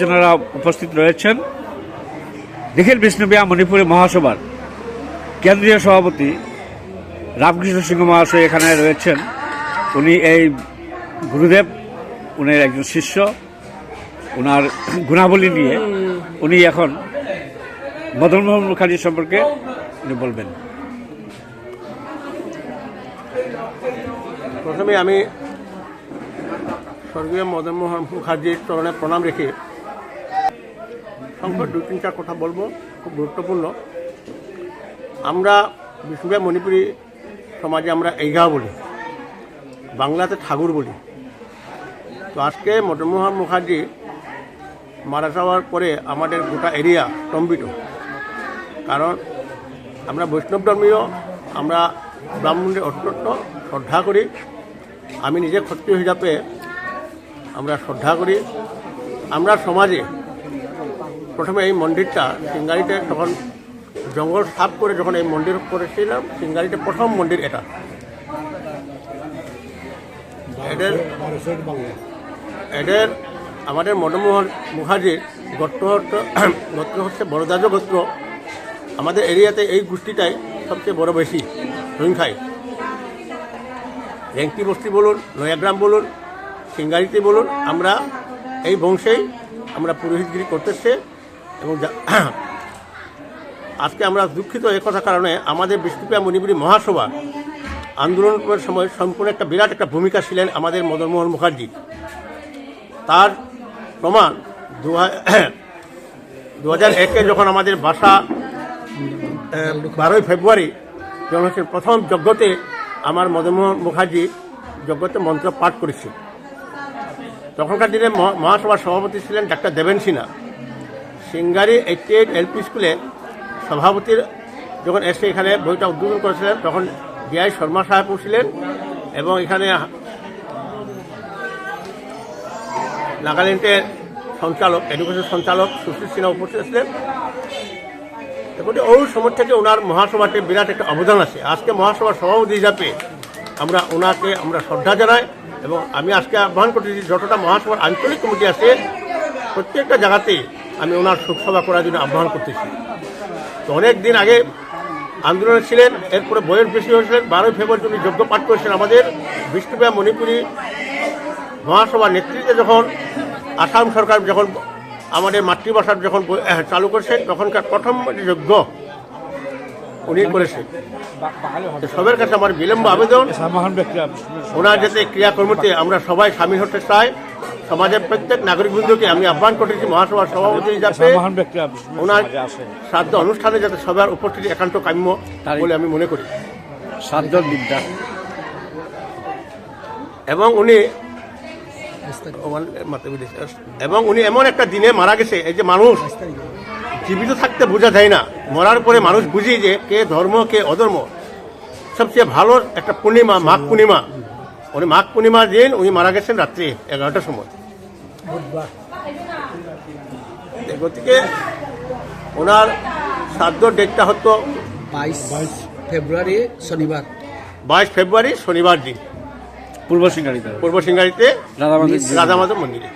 যারা উপস্থিত রয়েছেন। নিখিল বিষ্ণুবিয়া মণিপুরী মহাসভার কেন্দ্রীয় সভাপতি রামকৃষ্ণ সিংহ মহাশয় এখানে রয়েছেন। উনি এই গুরুদেব, উনি একজন শিষ্য। ওনার গুণাবলী নিয়ে উনি এখন মদনমোহন মুখার্জি সম্পর্কে উনি বলবেন। প্রথমে আমি স্বর্গীয় মদন মোহন মুখার্জির চরণে প্রণাম রেখে সংখ্যক দু তিনটা কথা বলব, খুব গুরুত্বপূর্ণ। আমরা বিষ্ণুবিয়া মণিপুরী সমাজে আমরা এইগা বলি, বাংলাতে ঠাকুর বলি। তো আজকে মদন মোহন মুখার্জি মারা যাওয়ার পরে আমাদের গোটা এরিয়া স্তম্ভিত। কারণ আমরা বৈষ্ণব ধর্মীয়, আমরা ব্রাহ্মণের অত্যন্ত শ্রদ্ধা করি। আমি নিজে ক্ষত্রিয় হিসাবে আমরা শ্রদ্ধা করি। আমরা সমাজে প্রথমে এই মন্দিরটা সিঙ্গারিতে তখন জঙ্গল সাফ করে যখন এই মন্দির করেছিলাম, সিঙ্গারিতে প্রথম মন্দির এটা। এদের এদের আমাদের মদনমোহন মুখার্জির গোত্র গোত্র হচ্ছে বড়দাজ গোত্র। আমাদের এরিয়াতে এই গোষ্ঠীটাই সবচেয়ে বড় বেশি সংখ্যায় রেংটি বস্তি বলুন, নয়াগ্রাম বলুন, সিঙ্গারিতে বলুন, আমরা এই বংশেই আমরা পুরোহিতগিরি করতেছে। এবং আজকে আমরা দুঃখিত একথা কারণে আমাদের বিষ্ণুপ্রিয়া মণিপুরী মহাসভা আন্দোলনের সময় সম্পূর্ণ একটা বিরাট একটা ভূমিকা ছিলেন আমাদের মদনমোহন মুখার্জি। তার প্রমাণ দু হাজার একে যখন আমাদের ভাষা বারোই ফেব্রুয়ারি যখন হচ্ছে প্রথম যজ্ঞতে আমার মদনমোহন মুখার্জি যজ্ঞতে মন্ত্র পাঠ করেছে। তখনকার দিনে মহা- মহাসভার সভাপতি ছিলেন doctor Deben Sinha. Singari eighty eight LP স্কুলে সভাপতির যখন এসে এখানে বইটা উদ্বোধন করেছিলেন, তখন ডিআই শর্মা সাহেব ছিলেন এবং এখানে নাগাল্যান্ডের সঞ্চালক, এডুকেশন সঞ্চালক সুশীল সিনহা উপস্থিত ছিলেন। এরপরে ওই সময় থেকে ওনার মহাসভাতে বিরাট একটা অবদান আছে। আজকে মহাসভার সভাপতি হিসাবে আমরা ওনাকে আমরা শ্রদ্ধা জানাই এবং আমি আজকে আহ্বান করতেছি যতটা মহাসভার আঞ্চলিক কমিটি আছে, প্রত্যেকটা জায়গাতেই আমি ওনার শোকসভা করার জন্য আহ্বান করতেছি। তো অনেক দিন আগে আন্দোলনে ছিলেন এরপরে বয়স বেশি হয়েছিলেন বারোই ফেব্রুয়ারি উনি যোগ্য পাঠ করেছেন আমাদের বিষ্ণুপ্রিয়া মণিপুরী মহাসভার নেতৃত্বে যখন আসাম সরকার যখন আমাদের মাতৃভাষার যখন চালু করেছেন তখনকার প্রথম যোগ্য উনি করেছেন সবের কাছে আমার বিলম্ব আবেদন। ওনার যাতে ক্রিয়াকর্মতে আমরা সবাই সামিল হতে চাই সমাজের প্রত্যেক নাগরিকবৃন্দকে আমি আহ্বান করতেছি মহাসভার সভাপতি হিসাবে। মহান ওনার শ্রাদ্ধ অনুষ্ঠানে যাতে সবার উপস্থিতি একান্ত কাম্য বলে আমি মনে করি। বিদ্যা। এবং উনি। এবং উনি এমন একটা দিনে মারা গেছে এই যে মানুষ জীবিত থাকতে বোঝা যায় না। মরার পরে মানুষ বুঝি যে কে ধর্ম কে অধর্ম। সবচেয়ে ভালো একটা পূর্ণিমা মাঘ পূর্ণিমা। উনি মাঘ পূর্ণিমার দিন উনি মারা গেছেন রাত্রি এগারোটার সময়। গতিকে ওনার শ্রাদ্ধ ডেটটা হতো বাইশ ফেব্রুয়ারি শনিবার। বাইশ ফেব্রুয়ারি শনিবার দিন। পূর্ব সিঙ্গারিতে। পূর্ব সিঙ্গারিতে রাধামাধব রাধা মাধব মন্দিরে।